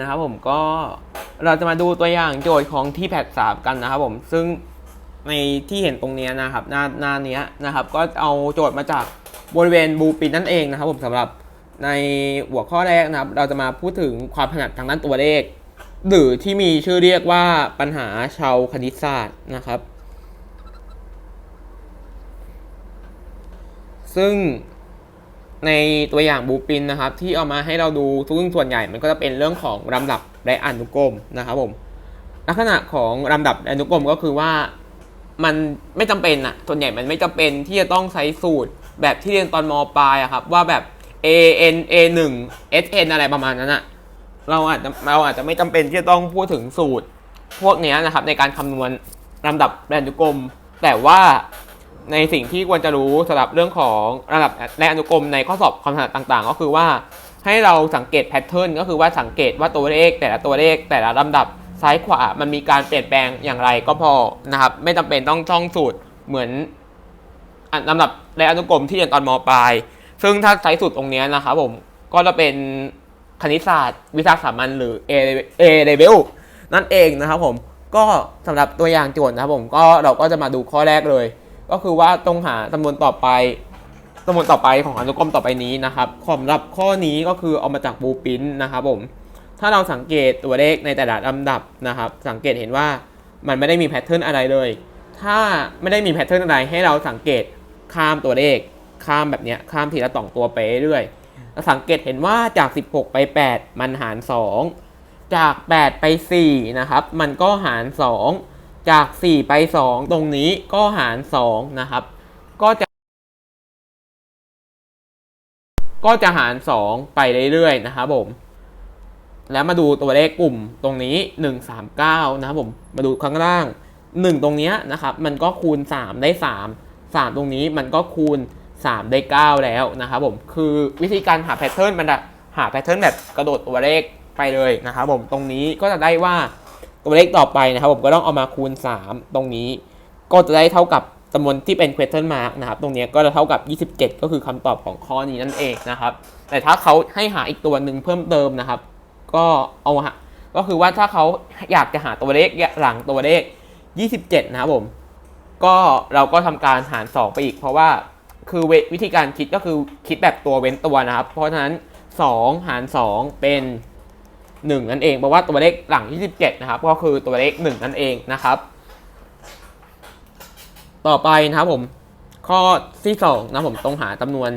นะครับผมก็เราจะมาดูตัวอย่างโจทย์ของที่แพทสามกันนะครับผมซึ่งในที่เห็นตรงเนี้ยนะครับหน้าหน้าเนี้ยนะครับ ก็เอาโจทย์มาจากบริเวณบูปินนั่นเองนะครับผมสำหรับในหัวข้อแรกนะครับ เราจะมาพูดถึงความถนัดทางด้านตัวเลข หรือที่มีชื่อเรียกว่าปัญหาชาวคณิตศาสตร์นะครับ ซึ่ง ในตัวอย่างบูปินนะครับ ที่เอามาให้เราดูซึ่งส่วนใหญ่มันก็จะเป็นเรื่องของลำดับและอนุกรมนะครับผมลักษณะของลำดับแอนุกรมก็คือว่ามันไม่จำเป็นอะส่วนใหญ่มันไม่จำเป็นที่จะต้องใช้สูตรแบบที่เรียนตอนมปลายอะครับ ว่าแบบ a n a 1 s n อะไรประมาณนั้นอะเราอาจจะเราอาจจะไม่จำเป็นที่จะต้องพูดถึงสูตร พวกนี้นะครับในการคำนวณลำดับแอนุกรมแต่ว่า ในสิ่งที่ควรจะรู้สำหรับเรื่องของระดับและอนุกรมในข้อสอบความถนัดต่างๆ ก็คือว่าให้เราสังเกตแพทเทิร์นก็คือว่าสังเกตว่าตัวเลข แต่ละตัวเลขแต่ละลำดับซ้ายขวามันมีการเปลี่ยนแปลงอย่างไรก็พอนะครับ ไม่จำเป็นต้องท่องสูตรเหมือนลำดับและอนุกรมที่เรียนตอนมปลาย ซึ่งถ้าใช้สูตรตรงนี้นะครับผมก็จะเป็นคณิตศาสตร์ วิชาสามัญหรือ A A level นั่นเองนะครับผมก็สำหรับตัวอย่างโจทย์นะครับผมก็เราก็จะมาดูข้อแรกเลย ก็คือว่าต้องหาจำนวนต่อไปจำนวนต่อไปของอนุกรมต่อไปนี้นะครับสำหรับข้อนี้ก็คือเอามาจากบูปินนะครับผมถ้าเราสังเกตตัวเลขในแต่ละลำดับนะครับ สังเกตเห็นว่ามันไม่ได้มีแพทเทิร์นอะไรเลย ถ้าไม่ได้มีแพทเทิร์นอะไรให้เราสังเกตข้ามตัวเลขข้ามแบบนี้ข้ามทีละสองตัวไปเรื่อยเราสังเกตเห็นว่าจาก 16 ไป 8 มันหาร 2 จาก 8 ไป4นะครับมันก็หาร 2 จาก 4 ไป 2 ตรงนี้ก็หาร 2 นะครับ ก็จะ ก็จะหาร 2 ไปเรื่อยๆ นะครับผม แล้วมาดูตัวเลขกลุ่มตรงนี้ 139 นะครับผม มาดูข้างล่าง 1 ตรงนี้นะครับ มันก็คูณ 3 ได้ 3 3 ตรงนี้มันก็คูณ 3 ได้ 9 แล้วนะครับผม คือวิธีการหาแพทเทิร์นมันจะหาแพทเทิร์นแบบกระโดดตัวเลขไปเลยนะครับผม ตรงนี้ก็จะได้ว่า ตัวเลขต่อไปนะครับผมก็ต้องเอามาคูณ 3 ตรงนี้ ก็จะได้เท่ากับจำนวนที่เป็น question mark นะครับตรงนี้ก็จะเท่ากับ 27 ก็คือคำตอบของข้อนี้นั่นเองนะครับ แต่ถ้าเขาให้หาอีกตัวหนึ่งเพิ่มเติมนะครับ ก็เอาก็คือว่าถ้าเขาอยากจะหาตัวเลขหลังตัวเลข 27 นะครับผม ก็เราก็ทำการหาร 2 ไปอีก เพราะว่าคือววิธีการคิดก็คือคิดแบบตัวเว้นตัวนะครับ เพราะฉะนั้น 2 หาร 2 เป็น 1 นั่นเองเพราะว่าตัวเลขหลัง27นะครับก็คือตัวเลข 1 นั่นเองนะครับ ต่อไปนะครับผมข้อที่2นะผมต้องหาจำนวน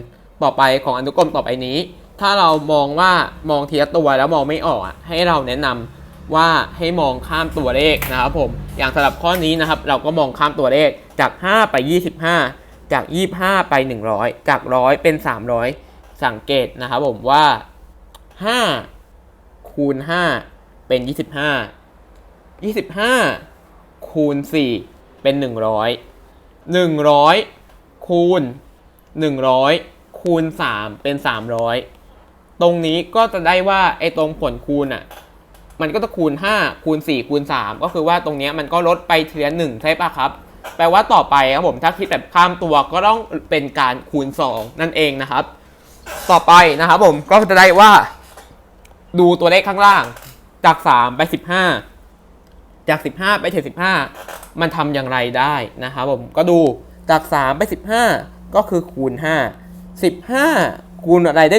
ต่อไปของอนุกรมต่อไปนี้ ถ้าเรามองว่ามองทีละตัวแล้วมองไม่ออกอะให้เราแนะนำว่าให้มองข้ามตัวเลขนะครับผมอย่างสำหรับข้อนี้นะครับ เราก็มองข้ามตัวเลขจาก 5 ไป 25 จาก 25 ไป 100 จาก 100 เป็น 300 สังเกตนะครับผมว่า 5 คูณ 5 เป็น 25 25 คูณ 4 เป็น 100 100 คูณ 100 คูณ 3 เป็น 300 ตรงนี้ก็จะได้ว่าไอ้ตรงผลคูณอะมันก็จะคูณ 5 คูณ 4 คูณ 3 ก็คือว่าตรงเนี้ยมันก็ลดไปทีละหนึ่งใช่ปะครับ แปลว่าต่อไปครับผมถ้าคิดแบบข้ามตัวก็ต้องเป็นการคูณ 2 นั่นเองนะครับ ต่อไปนะครับผมก็จะได้ว่า ดูตัวเลขข้างล่าง จาก 3 ไป 15 จาก 15 ไป 75 มันทำอย่างไรได้นะครับผมก็ดูจาก 3 ไป 15 ก็คือคูณ 5 15 คูณอะไรได้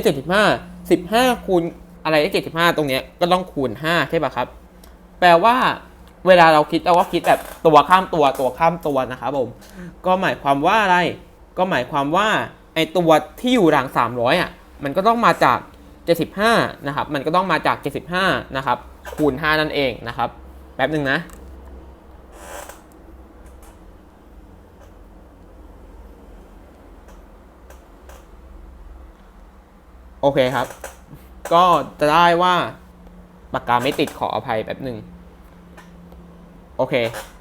75 15 คูณอะไรได้ 75 ตรงเนี้ยก็ต้องคูณ 5 ใช่ป่ะครับ แปลว่าเวลาเราคิดเราก็คิดแบบตัวข้ามตัวตัวข้ามตัวนะครับผม ก็หมายความว่าอะไร ก็หมายความว่าไอตัวที่อยู่หลัง 300อะ มันก็ต้องมาจาก 75นะครับมันก็ต้องมาจาก 75นะครับคูณ 5 นั่นเองนะครับแป๊บหนึ่งนะโอเคครับ ก็จะได้ว่าปากกาไม่ติดขออภัยแป๊บหนึ่งโอเค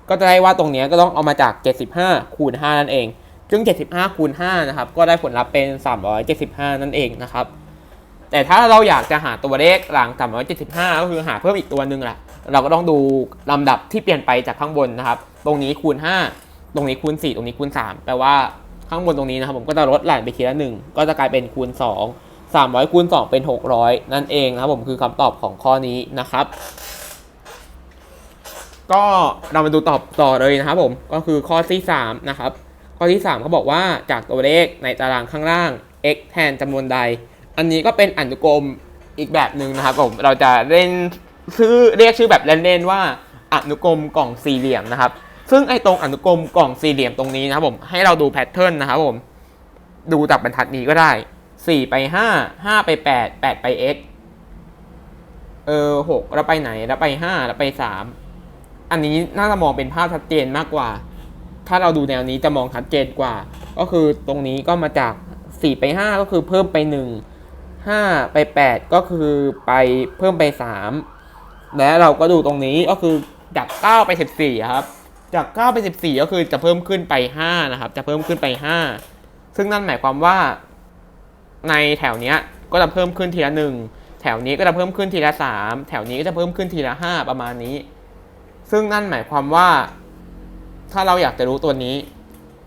ก็จะได้ว่าตรงนี้ก็ต้องเอามาจาก 75 คูณ 5 นั่นเอง ซึ่ง 75 คูณ 5 นะครับ ก็ได้ผลลัพธ์เป็น 375 นั่นเองนะครับ แต่ถ้าเราอยากจะหาตัวเลขหลัง375 ก็คือหาเพิ่มอีกตัวหนึ่งแหละเราก็ต้องดูลำดับที่เปลี่ยนไปจากข้างบนนะครับ ตรงนี้คูณ 5 ตรงนี้คูณ 4 ตรงนี้คูณ 3 แปลว่าข้างบนตรงนี้นะครับผมก็จะลดหลั่นไปทีละหนึ่งก็จะกลายเป็นคูณ 2 300คูณ2เป็น 600 นั่นเองนะครับผมคือคำตอบของข้อนี้นะครับ ก็เรามาดูตอบต่อเลยนะครับผมก็คือข้อที่3นะครับข้อที่3เขาบอกว่าจากตัวเลขในตารางข้างล่าง x แทนจำนวนใด อันนี้ก็เป็นอนุกรมอีกแบบหนึ่งนะครับผมเราจะเล่นชื่อเรียกชื่อแบบเล่นๆว่าอนุกรมกล่องสี่เหลี่ยมนะครับ ซึ่งไอ้ตรงอนุกรมกล่องสี่เหลี่ยมตรงนี้นะครับผมให้เราดูแพทเทิร์นนะครับผมดูจากบรรทัดนี้ก็ได้ 4 ไป 5 5 ไป 8 8 ไป x เออ6แล้วไปไหนแล้วไป 5 แล้วไป 3 อันนี้น่าจะมองเป็นภาพชัดเจนมากกว่า ถ้าเราดูแนวนี้จะมองชัดเจนกว่า ก็คือตรงนี้ก็มาจาก 4 ไป 5 ก็คือเพิ่มไป 1 5 ไป 8 ก็คือไปเพิ่มไป 3 และเราก็ดูตรงนี้ก็คือจาก 9 ไป 14 ครับ จาก 9 ไป 14 ก็คือจะเพิ่มขึ้นไป 5 นะครับ จะเพิ่มขึ้นไป 5 ซึ่งนั่นหมายความว่า ในแถวเนี้ยก็จะเพิ่มขึ้นทีละหนึ่งแถวนี้ก็จะเพิ่มขึ้นทีละสามแถวนี้ก็จะเพิ่มขึ้นทีละห้าประมาณนี้ ซึ่งนั่นหมายความว่า ถ้าเราอยากจะรู้ตัวนี้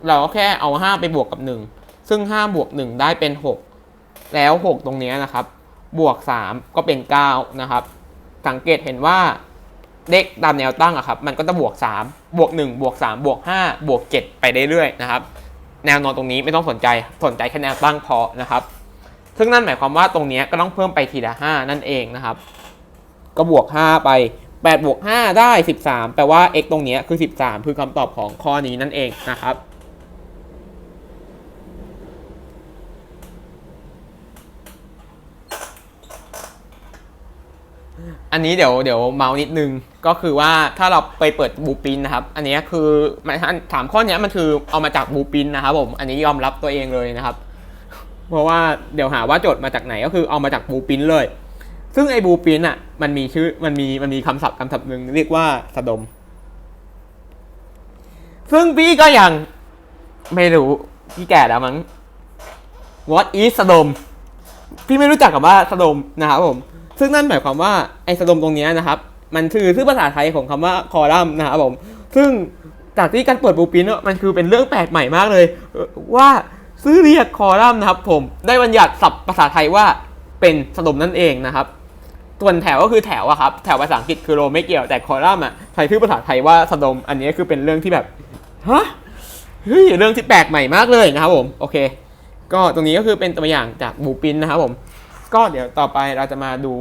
เราก็แค่เอาห้าไปบวกกับหนึ่งซึ่งห้าบวกหนึ่งได้เป็นหก แล้วหกตรงนี้นะครับ บวกสามก็เป็นเก้านะครับ สังเกตเห็นว่าเลขตามแนวตั้งอะครับ มันก็จะบวกสามบวกหนึ่งบวกสามบวกห้าบวกเจ็ดไปเรื่อยๆนะครับ แนวนอนตรงนี้ไม่ต้องสนใจ สนใจแค่แนวตั้งพอนะครับ ซึ่งนั่นหมายความว่าตรงนี้ก็ต้องเพิ่มไปทีละ 5 นั่นเองนะครับ ก็บวก 5 ไป8บวก5ได้ 13 แปลว่า x ตรงนี้คือ 13 คือคำตอบของข้อนี้นั่นเองนะครับ อันนี้เดี๋ยวเดี๋ยวเมาส์นิดนึง ก็คือว่าถ้าเราไปเปิดบูปินนะครับ อันนี้คือมันถามข้อเนี้ยมันคือเอามาจากบูปินนะครับผมอันนี้ยอมรับตัวเองเลยนะครับ เพราะว่าเดี๋ยวหาว่าโจทย์มาจากไหนก็คือเอามาจากบูปินเลย ซึ่งไอ้บูปินอะมันมีชื่อมันมีมันมีคำศัพท์คำศัพท์หนึ่งเรียกว่าสะดม ซึ่งพี่ก็ยังไม่รู้พี่แก่แล้วมั้ง what is สะดมพี่ไม่รู้จักกับว่าสะดมนะครับผม ซึ่งนั่นหมายความว่าไอ้สะดมตรงนี้นะครับ มันคือชื่อภาษาไทยของคำว่าคอลัมน์นะครับผม ซึ่งจากที่การเปิดบูปินมันคือเป็นเรื่องแปลกใหม่มากเลย ว่าชื่อเรียกคอลัมน์นะครับ ผมได้บัญญัติศัพท์ภาษาไทยว่าเป็นสะดมนั่นเองนะครับ ส่วนแถวก็คือแถวอะครับแถวภาษาอังกฤษคือโรไม่เกี่ยวแต่คอลัมน์อะใช้ชื่อภาษาไทยว่าสะดมอันนี้คือเป็นเรื่องที่แบบฮะเฮ้ยเรื่องที่แปลกใหม่มากเลยนะครับผมโอเค ก็ตรงนี้ก็คือเป็นตัวอย่างจากบูปินนะครับผม ก็เดี๋ยวต่อไปเราจะมาดู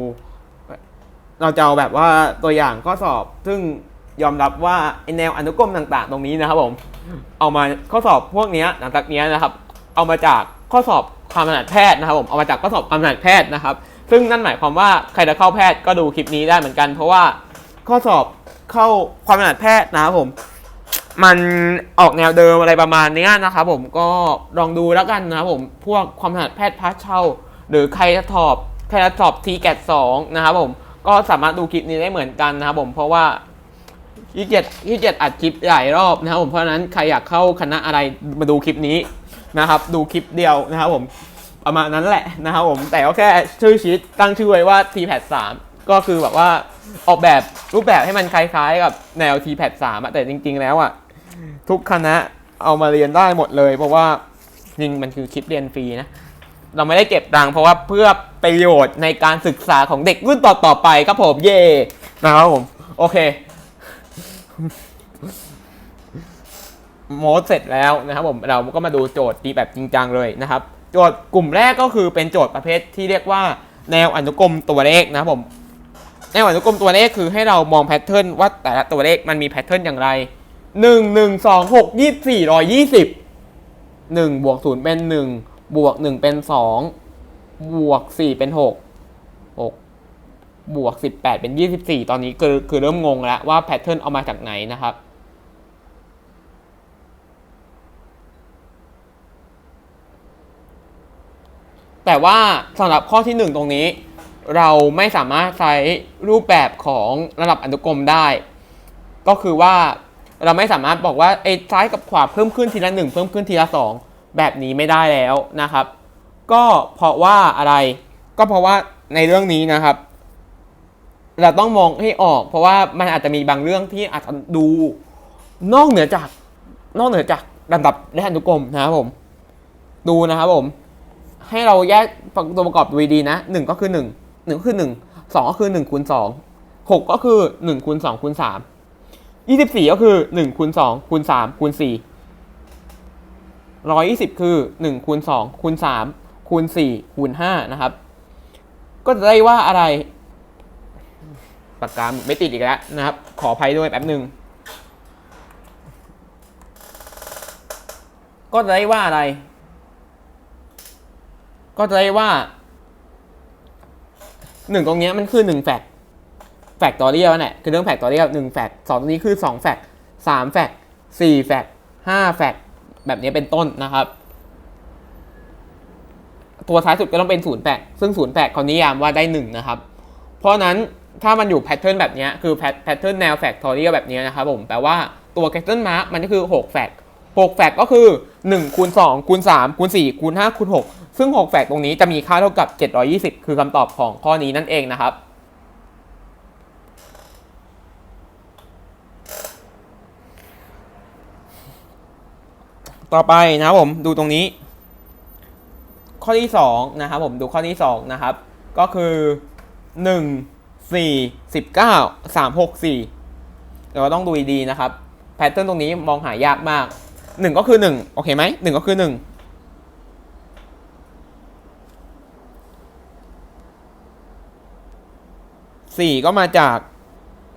เราจะเอาแบบว่าตัวอย่างข้อสอบ ซึ่งยอมรับว่าแนวอนุกรมต่าง ๆ ตรงนี้นะครับผม เอามาข้อสอบพวกนี้หลังจากนี้นะครับ เอามาจากข้อสอบความถนัดแพทย์นะครับผม เอามาจากข้อสอบความถนัดแพทย์นะครับ ซึ่งนั่นหมายความว่าใครจะเข้าแพทย์ก็ดูคลิปนี้ได้เหมือนกัน เพราะว่าข้อสอบเข้าความถนัดแพทย์นะครับผม มันออกแนวเดิมอะไรประมาณนี้นะครับผม ก็ลองดูแล้วกันนะครับผม พวกความถนัดแพทย์พาร์ทเช่า หรือใครจะสอบใครจะสอบทีแกดสองนะครับผมก็สามารถดูคลิปนี้ได้เหมือนกันนะครับผมเพราะว่าขี้เกียจขี้เกียจอัดคลิปหลายรอบนะครับผมเพราะฉะนั้นใครอยากเข้าคณะอะไรมาดูคลิปนี้นะครับ ดูคลิปเดียวนะครับผมประมาณนั้นแหละนะครับผมแต่ก็แค่ชื่อชีตตั้งชื่อไว้ว่า t p a d 3ก็คือแบบว่าออกแบบรูปแบบให้มันคล้ายๆ กับแนว t p a d 3อะแต่จริง ๆ แล้วอะทุกคณะเอามาเรียนได้หมดเลย เพราะว่าจริงมันคือคลิปเรียนฟรีนะ เราไม่ได้เก็บตังค์เพราะว่าเพื่อประโยชน์ในการศึกษาของเด็กรุ่นต่อๆไปครับผมเย่นะครับผม โอเคโมดเสร็จแล้วนะครับผมเราก็มาดูโจทย์ตีแบบจริงจังเลยนะครับ โจทย์กลุ่มแรกก็คือเป็นโจทย์ประเภทที่เรียกว่า แนวอนุกรมตัวเลขนะครับผมแนวอนุกรมตัวเลขคือให้เรามองแพทเทิร์นว่าแต่ละตัวเลขมันมีแพทเทิร์นอย่างไรหนึ่งหนึ่งสองหกยี่สี่ร้อยยี่สิบหนึ่งบวกศูนย์เป็นหนึ่ง บวกหนึ่งเป็นสองบวกสี่เป็นหกหกบวกสิบแปดเป็นยี่สิบสี่ตอนนี้คือคือเริ่มงงแล้วว่าแพทเทิร์นเอามาจากไหนนะครับแต่ว่าสำหรับข้อที่หนึ่งตรงนี้ เราไม่สามารถใช้รูปแบบของระดับอนุกรมได้ ก็คือว่าเราไม่สามารถบอกว่าไอ้ซ้ายกับขวาเพิ่มขึ้นทีละหนึ่งเพิ่มขึ้นทีละสอง แบบนี้ไม่ได้แล้วนะครับ ก็เพราะว่าอะไรก็เพราะว่าในเรื่องนี้นะครับ เราต้องมองให้ออก เพราะว่ามันอาจจะมีบางเรื่องที่อาจจะดูนอกเหนือจากนอกเหนือจากระดับและอนุกรมนะครับผม ดูนะครับผม ให้เราแยกตัวประกอบดูดีๆนะหนึ่งก็คือหนึ่งหนึ่งก็คือหนึ่งสองก็คือหนึ่งคูณสองหกก็คือหนึ่งคูณสองคูณสามยี่สิบสี่ก็คือหนึ่งคูณสองคูณสามคูณสี่ ร้อยยี่สิบคือหนึ่งคูณสองคูณสามคูณสี่คูณห้านะครับ ก็จะได้ว่าอะไรปากกาไม่ติดอีกแล้วนะครับ ขออภัยด้วยแป๊บหนึ่งก็จะได้ว่าอะไร ก็จะได้ว่าหนึ่งตรงนี้มันคือหนึ่งแฟกแฟกตอเรียลนั่นแหละคือเรื่องแฟกตอเรียลหนึ่งแฟกสองตรงนี้คือสองแฟกสามแฟกสี่แฟกห้าแฟก แบบนี้เป็นต้นนะครับ ตัวท้ายสุดก็ต้องเป็นศูนย์แฟกต์ซึ่งศูนย์แฟกต์เขานิยามว่าได้หนึ่งนะครับ เพราะนั้นถ้ามันอยู่แพทเทิร์นแบบนี้คือแพทเทิร์นแนวแฟกตอเรียลแบบนี้นะครับผมแปลว่าตัวแคทเทิร์นมาร์กมันก็คือหกแฟก6แฟกก็คือ1คูณ2คูณ3คูณ4คูณ5คูณ6ซึ่ง 6 แฟกต์ตรงนี้จะมีค่าเท่ากับ 720 คือคำตอบของข้อนี้นั่นเองนะครับ ต่อไปนะครับผมดูตรงนี้ ข้อที่2นะครับผมดูข้อที่2นะครับ ก็คือ 1 4 19 3 6 4เราต้องดูดีๆนะครับแพทเทิร์นตรงนี้มองหายากมากหนึ่งก็คือหนึ่งโอเคไหมหนึ่งก็คือหนึ่งสี่ก็มาจาก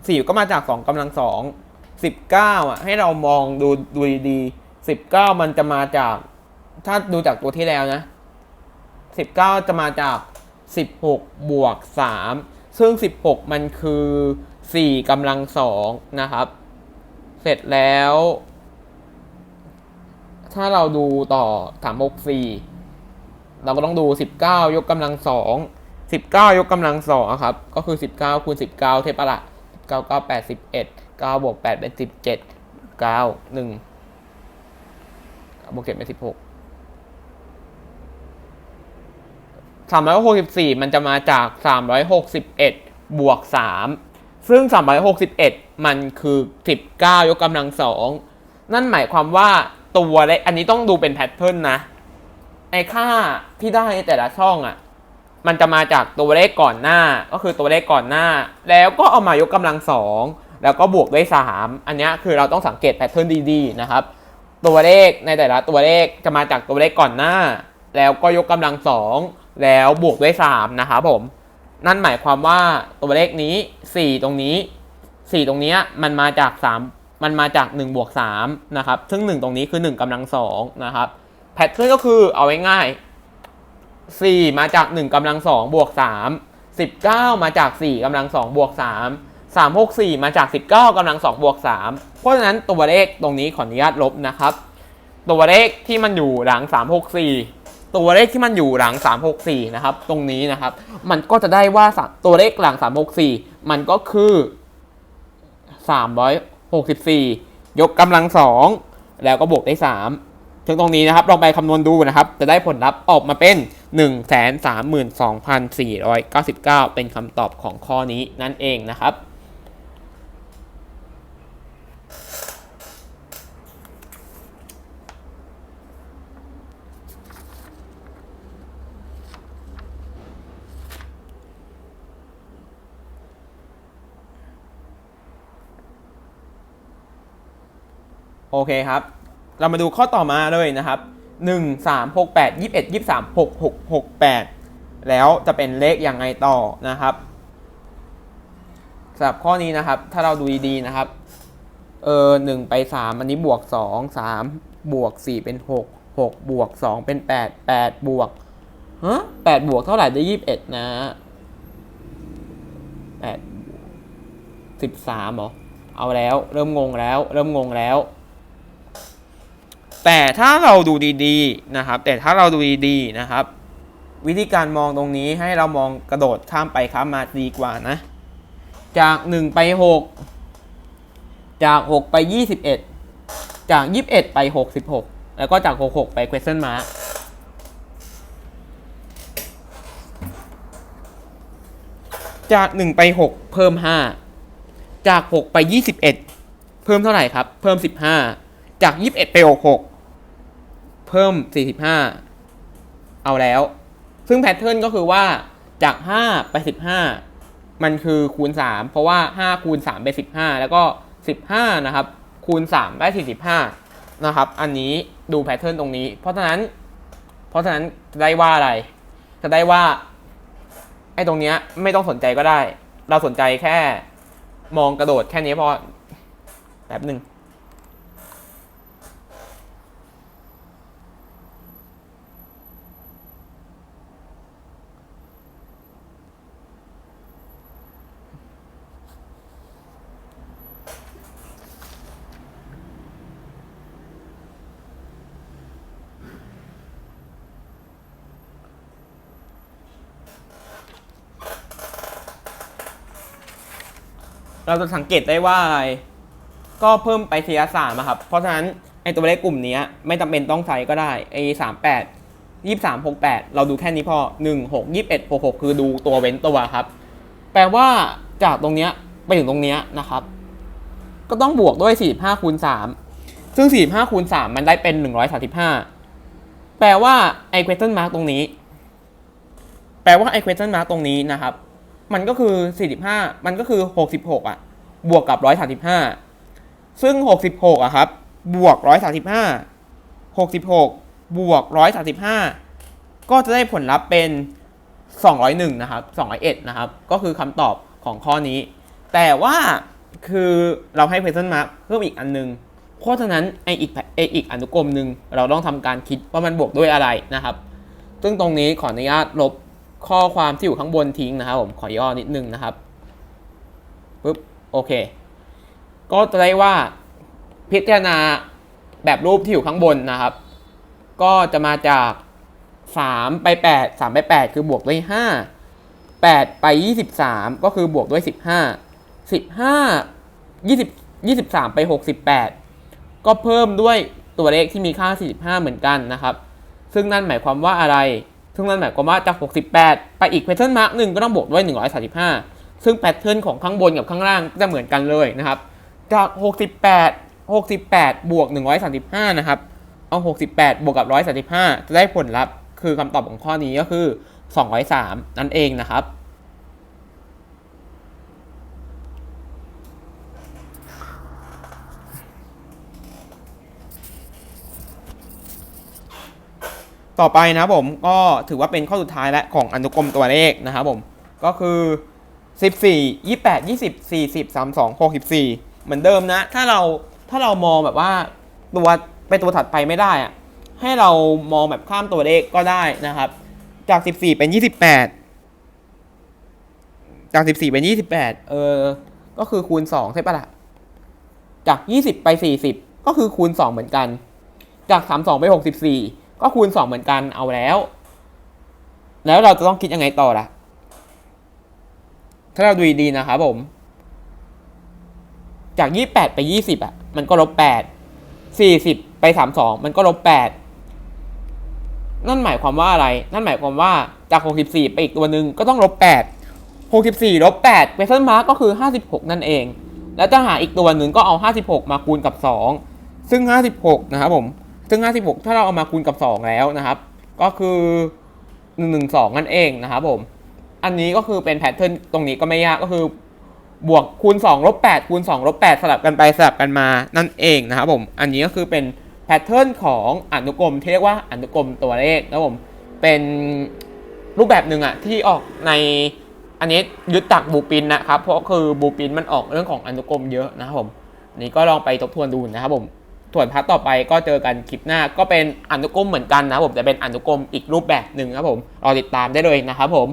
สี่ก็มาจากสองกำลังสองสิบเก้าอะให้เรามองดูดูดีๆ สิบเก้ามันจะมาจาก ถ้าดูจากตัวที่แล้วนะสิบเก้าจะมาจากสิบหกบวกสามซึ่งสิบหกมันคือสี่กำลังสองนะครับ เสร็จแล้ว ถ้าเราดูต่อสามหกสี่เราก็ต้องดูสิบเก้ายกกำลังสองสิบเก้ายกกำลังสองครับ ก็คือสิบเก้าคูณสิบเก้าเท่าปะละเก้าเก้าแปดสิบเอ็ดเก้าบวกแปดเป็นสิบเจ็ดเก้าหนึ่ง บวกเจ็ดเป็นสิบหกสามร้อยหกสิบสี่มันจะมาจากสามร้อยหกสิบเอ็ดบวกสามซึ่งสามร้อยหกสิบเอ็ดมันคือสิบเก้ายกกำลังสองนั่นหมายความว่าตัวเลขอันนี้ต้องดูเป็นแพทเทิร์นนะไอค่าที่ได้ในแต่ละช่องอะ่ะ มันจะมาจากตัวเลขก่อนหน้าก็คือตัวเลขก่อนหน้า แล้วก็เอามายกกำลังสองแล้วก็บวกด้วยสามอันนี้คือเราต้องสังเกตแพทเทิร์นดีๆนะครับ ตัวเลขในแต่ละตัวเลขจะมาจากตัวเลขก่อนหน้า แล้วก็ยกกำลังสองแล้วบวกด้วยสามนะครับผม นั่นหมายความว่าตัวเลขนี้สี่ตรงนี้สี่ตรงนี้มันมาจากสามมันมาจาก1บวก3นะครับ ซึ่ง 1 ตรงนี้คือ 1กำลัง2นะครับ แพทเทิร์นก็คือเอาไว้ง่าย 4 มาจาก 1กำลัง2บวก3 19 มาจาก 4กำลัง2บวก3 3 6 4 มาจาก 19กำลัง2บวก3เพราะฉะนั้นตัวเลขตรงนี้ขออนุญาตลบนะครับ ตัวเลขที่มันอยู่หลัง 364 ตัวเลขที่มันอยู่หลัง 364 นะครับ ตรงนี้นะครับ มันก็จะได้ว่าตัวเลขหลัง 364 มันก็คือ 364 ยกกำลังสองแล้วก็บวกได้ 3 ถึงตรงนี้นะครับลองไปคำนวณดูนะครับ จะได้ผลลัพธ์ออกมาเป็น132,499 เป็นคำตอบของข้อนี้นั่นเองนะครับ โอเคครับ เรามาดูข้อต่อมาเลยนะครับ 1 3 6 8 21 23 6 6 6 8 แล้วจะเป็นเลขยังไงต่อนะครับสำหรับข้อนี้นะครับ ถ้าเราดูดีๆนะครับ เออหนึ่งไปสามอันนี้บวกสองสามบวกสี่เป็นหกหกบวกสองเป็นแปดแปดบวกฮะแปดบวกเท่าไหร่ได้ยี่สิบเอ็ดนะแปดสิบสามเหรอ เอาแล้ว เริ่มงงแล้ว เริ่มงงแล้ว แต่ถ้าเราดูดีๆนะครับ แต่ถ้าเราดูดีๆนะครับ วิธีการมองตรงนี้ให้เรามองกระโดดข้ามไปข้ามมาดีกว่านะ จาก 1 ไป 6 จาก 6 ไป 21 จาก 21 ไป 66 แล้วก็จาก 66 ไป question mark จาก 1 ไป 6 เพิ่ม 5 จาก 6 ไป 21 เพิ่มเท่าไหร่ครับ เพิ่ม 15 จาก 21 ไป 66 พิ่ม 45 เอาแล้ว ซึ่งแพทเทิร์นก็คือว่าจาก 5 ไป 15 มันคือคูณ 3 เพราะว่า 5 คูณ3เป็น15 แล้วก็ 15 นะครับ คูณ 3 ได้ 45 นะครับ อันนี้ดูแพทเทิร์นตรงนี้ เพราะฉะนั้น เพราะฉะนั้นจะได้ว่าอะไร จะได้ว่า ไอ้ตรงเนี้ยไม่ต้องสนใจก็ได้ เราสนใจแค่มองกระโดดแค่นี้พอแป๊บหนึ่ง เราจะสังเกตได้ว่าอะไรก็เพิ่มไปทีละสามอะครับ เพราะฉะนั้นไอตัวเลขกลุ่มนี้ไม่จำเป็นต้องใช้ก็ได้ไอสามแปดยี่สามหกแปดเราดูแค่นี้พอหนึ่งหกยี่สิบเอ็ดหกหกคือดูตัวเว้นตัวครับ แปลว่าจากตรงเนี้ยไปถึงตรงเนี้ยนะครับ ก็ต้องบวกด้วยสี่ห้าคูณสามซึ่งสี่ห้าคูณสามมันได้เป็นหนึ่งร้อยสาสิบห้าแปลว่าไอ question mark ตรงนี้ แปลว่าไอ question mark ตรงนี้นะครับ มันก็คือ 45 มันก็คือ 66 อะ บวกกับ 135 ซึ่ง 66 อะครับ บวก 135 66 บวก 135 ก็จะได้ผลลัพธ์เป็น 201 นะครับ 201 นะครับ ก็คือคำตอบของข้อนี้ แต่ว่าคือเราให้ question mark เพิ่มอีกอันนึง เพราะฉะนั้นไออีกไออีกอนุกรมหนึ่งเราต้องทำการคิดว่ามันบวกด้วยอะไรนะครับ ซึ่งตรงนี้ขออนุญาตลบ ข้อความที่อยู่ข้างบนทิ้งนะครับผมขอย่อนิดนึงนะครับปึ๊บโอเค ก็จะได้ว่าพิจารณาแบบรูปที่อยู่ข้างบนนะครับ ก็จะมาจาก3ไป8 3ไป8 คือบวกด้วย 5 8 ไป 23 ก็คือบวกด้วย 15 15 20 23 ไป 68 ก็เพิ่มด้วยตัวเลขที่มีค่า 45 เหมือนกันนะครับ ซึ่งนั่นหมายความว่าอะไร ซึ่งนั่นหมายความว่าจาก 68 ไปอีกแพทเทิร์นมาร์กหนึ่งก็ต้องบวกด้วย 135 ซึ่งแพทเทิร์นของข้างบนกับข้างล่างจะเหมือนกันเลยนะครับ จาก 68 68 บวก 135 นะครับ เอา 68 บวกกับ 135 จะได้ผลลัพธ์คือคำตอบของข้อนี้ก็คือ 203 นั่นเองนะครับ ต่อไปนะผมก็ถือว่าเป็นข้อสุดท้ายและของอนุกรมตัวเลขนะครับผมก็คือ 14 28 20 40 32 64 เหมือนเดิมนะ ถ้าเราถ้าเรามองแบบว่าตัวไปตัวถัดไปไม่ได้อะให้เรามองแบบข้ามตัวเลขก็ได้นะครับ จาก 14 เป็น 28 จาก 14 เป็น 28 เออ ก็คือคูณ 2 ใช่ปะล่ะ จาก 20 ไป 40 ก็คือคูณ 2 เหมือนกัน จาก 32 ไป 64 ก็คูณ 2 เหมือนกันเอาแล้ว แล้วเราจะต้องคิดยังไงต่อล่ะ ถ้าเราดูดีนะครับผม จาก 28 ไป 20 อะ มันก็ลบ 8 40 ไป 32 มันก็ลบ 8 นั่นหมายความว่าอะไร นั่นหมายความว่าจาก 64 ไปอีกตัวหนึ่งก็ต้องลบ 8 64ลบ8เวสเทิร์นมาร์กก็คือ 56 นั่นเอง แล้วจะหาอีกตัวหนึ่งก็เอา 56 มาคูณกับ 2 ซึ่ง 56 นะครับผม ซึ่ง 56 ถ้าเราเอามาคูณกับ 2 แล้วนะครับ ก็คือ 112 นั่นเองนะครับผม อันนี้ก็คือเป็นแพทเทิร์นตรงนี้ก็ไม่ยากก็คือบวกคูณ2ลบ8คูณ2ลบ8สลับกันไปสลับกันมานั่นเองนะครับผม อันนี้ก็คือเป็นแพทเทิร์นของอนุกรมที่เรียกว่าอนุกรมตัวเลขนะครับผม เป็นรูปแบบหนึ่งอะที่ออกในอันนี้ยึดจากบูปินนะครับ เพราะคือบูปินมันออกเรื่องของอนุกรมเยอะนะครับผมนี่ก็ลองไปทบทวนดูนะครับผม ส่วนพาร์ทต่อไปก็เจอกันคลิปหน้าก็เป็นอนุกรมเหมือนกันนะผมแต่เป็นอนุกรมอีกรูปแบบหนึ่งครับผมรอติดตามได้เลยนะครับผม